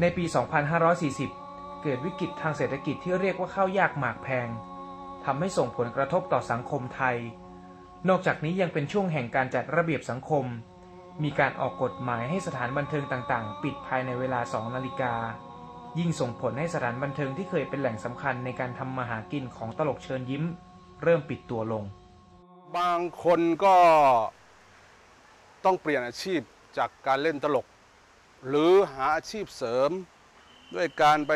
ในปี 2540 เกิดวิกฤตทางเศรษฐกิจที่เรียกว่าข้าวยากหมากแพงทำให้ส่งผลกระทบต่อสังคมไทย นอกจากนี้ยังเป็นช่วงแห่งการจัดระเบียบสังคม มีการออกกฎหมายให้สถานบันเทิงต่างๆ ปิดภายในเวลา 2 นาฬิกา ยิ่งส่งผลให้สถานบันเทิงที่เคยเป็นแหล่งสำคัญในการทำมาหากินของตลกเชิญยิ้ม เริ่มปิดตัวลง บางคนก็ต้องเปลี่ยนอาชีพจากการเล่นตลก หรือหาอาชีพเสริม ด้วยการไป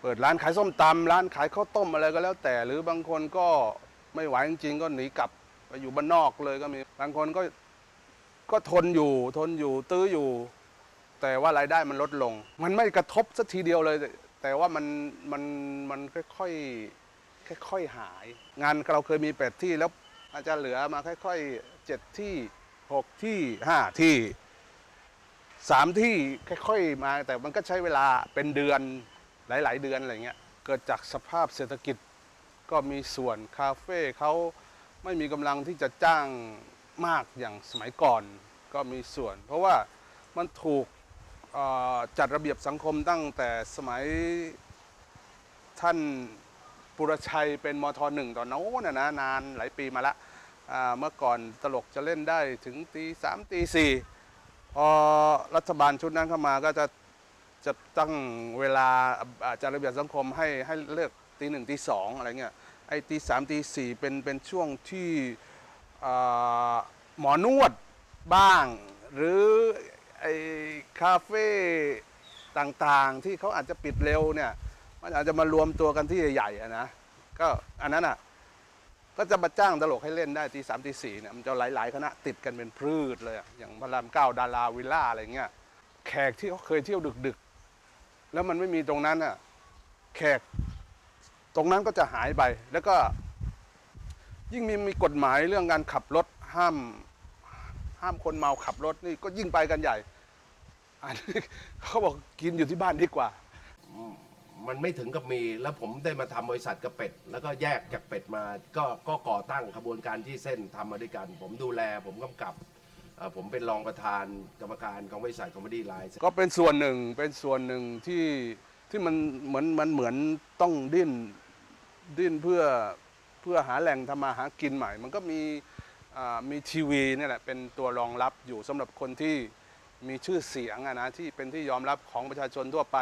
เปิดร้านขายส้มตำร้านขายข้าวต้มอะไรก็แล้วแต่ หรือบางคนก็ไม่ไหวจริงๆ ก็หนีกลับไปอยู่บ้านนอกเลยก็มีบางคนก็ก็ทนอยู่ทนอยู่ตื้ออยู่ แต่ว่ารายได้มันลดลง มันไม่กระทบสักทีเดียวเลย แต่ว่ามันมันมันค่อยๆค่อยๆหาย งานเราเคยมีแปดที่แล้วอาจจะเหลือมาค่อยๆเจ็ดที่หกที่ห้าที่ สามที่ค่อยๆมาแต่มันก็ใช้เวลาเป็นเดือนหลาย ๆ เดือนอะไรเงี้ยเกิดจากสภาพเศรษฐกิจก็มีส่วนคาเฟ่เขาไม่มีกำลังที่จะจ้างมากอย่างสมัยก่อนก็มีส่วน เพราะว่ามันถูกจัดระเบียบสังคมตั้งแต่สมัยท่านปุรชัยเป็นมทหนึ่งตอนโน้นนะนานหลายปีมาละเมื่อก่อนตลกจะเล่นได้ถึงตีสามตีสี่พอ รัฐบาลชุดนั้นเข้ามาก็จะจะตั้งเวลาอาจัดระเบียบสังคมให้ให้เลิกตีหนึ่งตีสองอะไรเงี้ยไอ้ตีสามตีสี่เป็นเป็นช่วงที่หมอนวดบ้าง หรือไอ้คาเฟ่ต่างๆ ที่เขาอาจจะปิดเร็วเนี่ยมันอาจจะมารวมตัวกันที่ใหญ่ๆนะก็อันนั้นอะ ก็จะมาจ้างตลกให้เล่นได้ตีสามตีสี่เนี่ยมันจะหลายๆคณะติดกันเป็นพืชเลยอย่างพระรามเก้าดาราวิลล่าอะไรเงี้ยแขกที่เขาเคยเที่ยวดึกๆ แล้วมันไม่มีตรงนั้นอะแขกตรงนั้นก็จะหายไปแล้วก็ ยิ่งมีมีกฎหมายเรื่องการขับรถห้าม ห้ามคนเมาขับรถนี่ก็ยิ่งไปกันใหญ่อันนี้เขาบอกกินอยู่ที่บ้านดีกว่า มันไม่ถึงกับมี แล้วผมได้มาทำบริษัทกับเป็ด แล้วก็แยกจากเป็ดมา ก็ก็ก่อตั้งขบวนการที่เส้นทำมาด้วยกัน ผมดูแล ผมกำกับเอ่อผมเป็นรองประธานกรรมการของบริษัทคอมเมดี้ไลน์ก็เป็นส่วนหนึ่งเป็นส่วนหนึ่งที่ที่มันเหมือนมันเหมือนต้องดิ้นดิ้นเพื่อเพื่อหาแหล่งทำมาหากินใหม่ มันก็มีอ่ามีทีวีเนี่ยแหละเป็นตัวรองรับอยู่สำหรับคนที่มีชื่อเสียงอะนะที่เป็นที่ยอมรับของประชาชนทั่วไป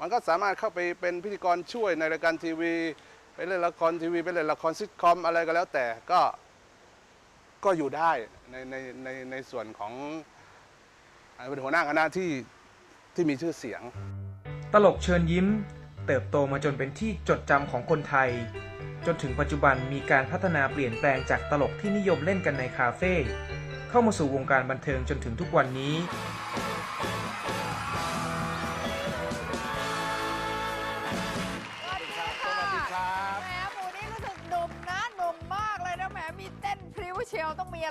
มันก็สามารถเข้าไปเป็นพิธีกรช่วยในรายการทีวีไปเล่นละครทีวีไปเล่นละครซิทคอมอะไรก็แล้วแต่ก็ก็อยู่ได้ในในในในส่วนของเป็นหัวหน้าคณะที่ที่มีชื่อเสียง ตลกเชิญยิ้ม เติบโตมาจนเป็นที่จดจำของคนไทย จนถึงปัจจุบันมีการพัฒนาเปลี่ยนแปลงจากตลกที่นิยมเล่นกันในคาเฟ่เข้ามาสู่วงการบันเทิงจนถึงทุกวันนี้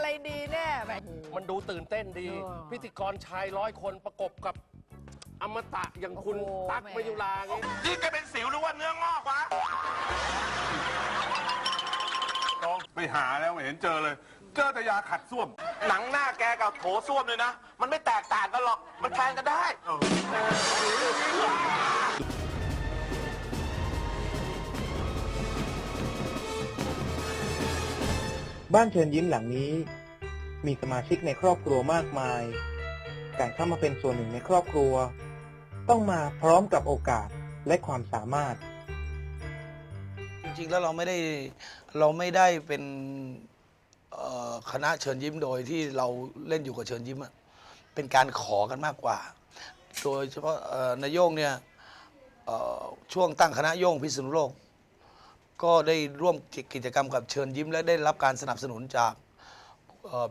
องมีอะไรดีแน่แหมมันดูตื่นเต้นดี เออพิธีกรชายร้อยคนประกบกับอมตะอย่างคุณโอ้โหตั๊กแหมมยุราไงนี่แกเป็นสิวหรือว่าเนื้องอกวะน้องไปหาแล้วไม่เห็นเจอเลย เจอแต่ยาขัดส้วม หนังหน้าแกกับโถส้วมเลยนะ มันไม่แตกต่างกันหรอก มันแทนกันได้ บ้านเชิญยิ้มหลังนี้ มีสมาชิกในครอบครัวมากมาย การเข้ามาเป็นส่วนหนึ่งในครอบครัว ต้องมาพร้อมกับโอกาสและความสามารถ จริงๆแล้วเราไม่ได้เราไม่ได้เป็นเอ่อคณะเชิญยิ้มโดยที่เราเล่นอยู่กับเชิญยิ้มอะเป็นการขอกันมากกว่า โดยเฉพาะเอ่อนายโยงเนี่ยเอ่อช่วงตั้งคณะโย่งพิษณุโลก ก็ได้ร่วมกิจกรรมกับเชิญยิ้ม และได้รับการสนับสนุนจาก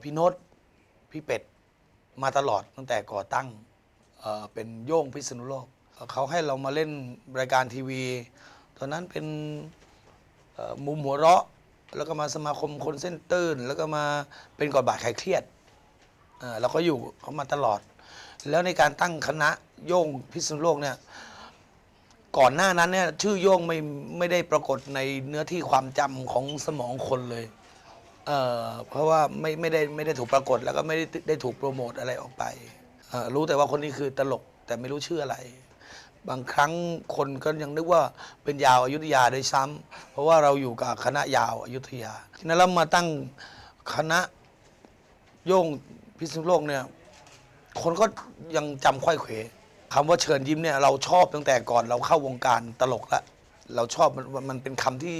พี่โนตพี่เป็ดมาตลอดตั้งแต่ก่อตั้งเเป็นโย่งพิษณุโลก เขาให้เรามาเล่นรายการทีวี ตอนนั้นเป็นเอ่อมุมหัวเราะ แล้วก็มาสมาคมคนเส้นตื้น แล้วก็มาเป็นกอดบาดคลายเครียดเราก็อยู่เขามาตลอด แล้วในการตั้งคณะโย่งพิษณุโลกเนี่ย ก่อนหน้านั้นเนี่ยชื่อโย่งไม่ไม่ได้ปรากฏในเนื้อที่ความจำของสมองคนเลยเอ่อเพราะว่าไม่ไม่ได้ไม่ได้ถูกปรากฏแล้วก็ไม่ได้ได้ถูกโปรโมทอะไรออกไปเอ่อรู้แต่ว่าคนนี้คือตลกแต่ไม่รู้ชื่ออะไร บางครั้งคนก็ยังนึกว่าเป็นยาวอายุทยาด้วยซ้ำเพราะว่าเราอยู่กับคณะยาวอายุทยาทีนั้นเรามาตั้งคณะโย่งพิษณุโลกเนี่ย คนก็ยังจำค่อยเขว คำว่าเชิญยิ้มเนี่ยเราชอบตั้งแต่ก่อนเราเข้าวงการตลกล้วเราชอบมันมันเป็นคำที่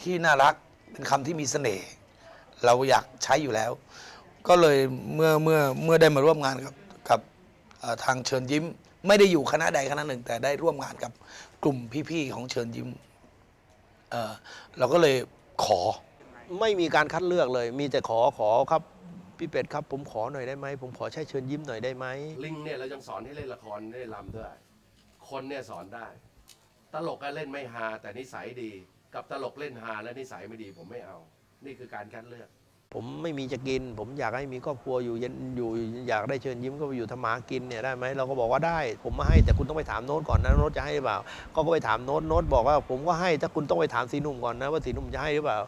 ที่น่ารักเป็นคำที่มีเสน่ห์เราอยากใช้อยู่แล้ว ก็เลยเมื่อเมื่อเมื่อได้มาร่วมงานกับกับเอ่อทางเชิญยิ้ม ไม่ได้อยู่คณะใดคณะหนึ่ง แต่ได้ร่วมงานกับกลุ่มพี่ๆของเชิญยิ้มเอ่อเราก็เลยขอ ไม่มีการคัดเลือกเลย มีแต่ขอขอครับ พี่เป็ดครับผมขอหน่อยได้ไหมผมขอใช้เชิญยิ้มหน่อยได้ไหมลิงเนี่ยเรายังสอนให้เล่นละครได้ลำด้วย คนเนี่ยสอนได้ ตลกก็เล่นไม่ฮาแต่นิสัยดี กับตลกเล่นฮาและนิสัยไม่ดีผมไม่เอา นี่คือการคัดเลือก ผมไม่มีจะกิน ผมอยากให้มีครอบครัวอยู่เย็นอยู่อยากได้เชิญยิ้มก็ไปอยู่ทำหมากินเนี่ยได้ไหมเราก็บอกว่าได้ ผมมาให้แต่คุณต้องไปถามโน้ตก่อนนะโน้ตจะให้หรือเปล่า ก็ก็ไปถามโน้ตโน้ตบอกว่า ผมก็ให้ถ้าคุณต้องไปถามสีหนุ่มก่อนนะว่าสีหนุ่มจะให้หรือเปล่า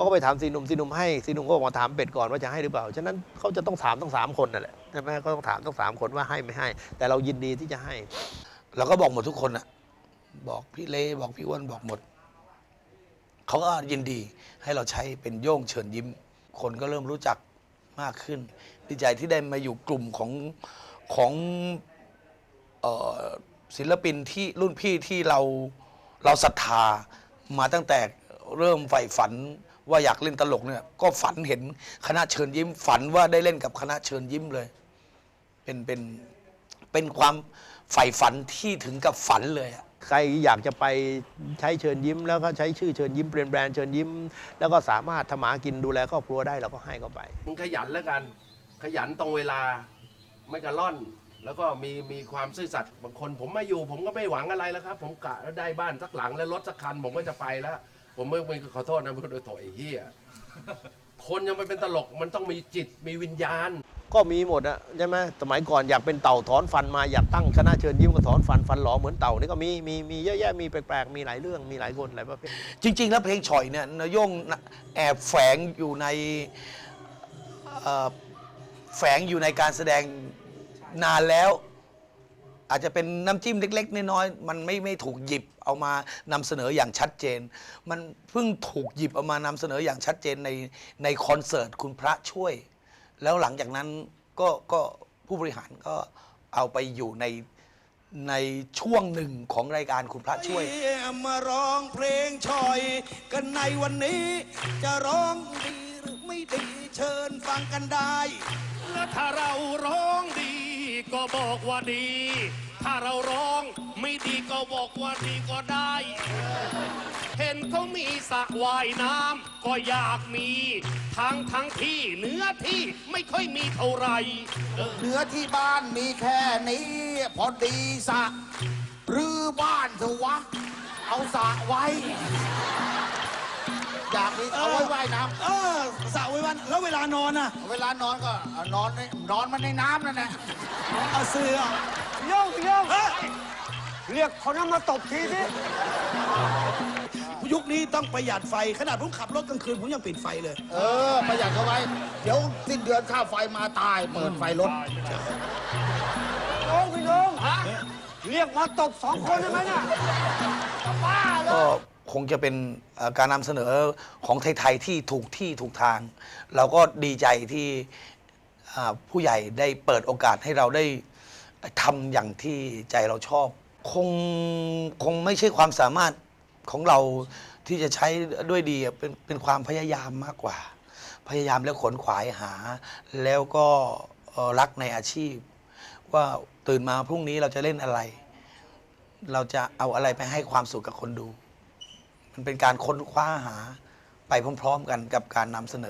ก็ก็ไปถามสีนุ่มสีนุ่มให้สีนุ่มก็บอกมาถามเป็ดก่อนว่าจะให้หรือเปล่า ฉะนั้นเขาจะต้องถามต้องสามคนนั่นแหละใช่ไหมก็ต้องถามต้องสามคนว่าให้ไม่ให้ แต่เรายินดีที่จะให้เราก็บอกหมดทุกคนอะบอกพี่เลบอกพี่อ้วนบอกหมดเขาก็ยินดีให้เราใช้เป็นโย่งเชิญยิ้ม คนก็เริ่มรู้จักมากขึ้น ดีใจที่ได้มาอยู่กลุ่มของของศิลปินที่รุ่นพี่ที่เราเราศรัทธามาตั้งแต่เริ่มใฝ่ฝัน ว่าอยากเล่นตลกเนี่ยก็ฝันเห็นคณะเชิญยิ้ม ฝันว่าได้เล่นกับคณะเชิญยิ้มเลย เป็นเป็นเป็นความใฝ่ฝันที่ถึงกับฝันเลยอะใครอยากจะไปใช้เชิญยิ้ม แล้วก็ใช้ชื่อเชิญยิ้มเปลี่ยนแบรนด์เชิญยิ้ม แล้วก็สามารถทำหมากินดูแลครอบครัวได้เราก็ให้เขาไป มึงขยันแล้วกัน ขยันตรงเวลา ไม่กระล่อน แล้วก็มีมีความซื่อสัตย์บางคนผมมาอยู่ ผมก็ไม่หวังอะไรแล้วครับ ผมกะแล้วได้บ้านสักหลังแล้วรถสักคันผมก็จะไปแล้ว ผมไม่ไม่ขอโทษนะพูดโดยโถไอ้เหี้ยคนยังไม่เป็นตลกมันต้องมีจิตมีวิญญาณ ก็มีหมดอะใช่ไหมสมัยก่อนอยากเป็นเต่าถอนฟันมาอยากตั้งคณะเชิญยิ้มก็ถอนฟันฟันหลอเหมือนเต่านี่ก็มีมีมีเยอะแยะมีแปลกๆมีหลายเรื่องมีหลายคนหลายประเภทจริง ๆ แล้วเพลงฉ่อยเนี่ยนายโย่งน่ะแอบแฝงอยู่ในเอ่อแฝงอยู่ในการแสดงนานแล้ว อาจจะเป็นน้ำจิ้มเล็ก ๆ น้อยๆมันไม่ไม่ถูกหยิบเอามานำเสนออย่างชัดเจน มันเพิ่งถูกหยิบเอามานำเสนออย่างชัดเจนในในคอนเสิร์ตคุณพระช่วย แล้วหลังจากนั้นก็ก็ผู้บริหารก็เอาไปอยู่ในในช่วงหนึ่งของรายการคุณพระช่วย มาร้องเพลงชอย กันในวันนี้จะร้องดีหรือไม่ดีเชิญฟังกันได้ แล้วถ้าเราร้องดี ก็บอกว่าดี ถ้าเราร้องไม่ดีก็บอกว่าดีก็ได้ เห็นเขามีสระว่ายน้ำก็อยากมี ทั้งทั้งที่เนื้อที่ไม่ค่อยมีเท่าไหร่เนื้อที่บ้านมีแค่นี้ พอดีสระหรือบ้านเถอะวะ เอาสระไว้ อยากมีเอาไว้ว่ายน้ำเออสระไว้วันแล้วเวลานอนอะเวลานอนก็เอานอนในนอนมันในน้ำนั่นแหละเอาเสือโยงโยงเรียกคนนั้นมาตบทีสิยุคนี้ต้องประหยัดไฟขนาดผมขับรถกลางคืนผมยังปิดไฟเลย เออประหยัดเข้าไว้ เดี๋ยวสิ้นเดือนค่าไฟมาตาย เปิดไฟรถโอ้พี่น้องเรียกมาตบสองคนได้ไหมเนี่ยบ้าเลยก็ คงจะเป็นการนำเสนอของไทย ๆ ที่ถูกที่ถูกทาง เราก็ดีใจที่ผู้ใหญ่ได้เปิดโอกาสให้เราได้ทำอย่างที่ใจเราชอบ คงคงไม่ใช่ความสามารถของเราที่จะใช้ด้วยดีเป็นเป็นความพยายามมากกว่า พยายามแล้วขนขวายหา แล้วก็รักในอาชีพ ว่าตื่นมาพรุ่งนี้เราจะเล่นอะไร เราจะเอาอะไรไปให้ความสุขกับคนดู มันเป็นการค้นคว้าหาไปพร้อม ๆ กันกับการนำเสนอ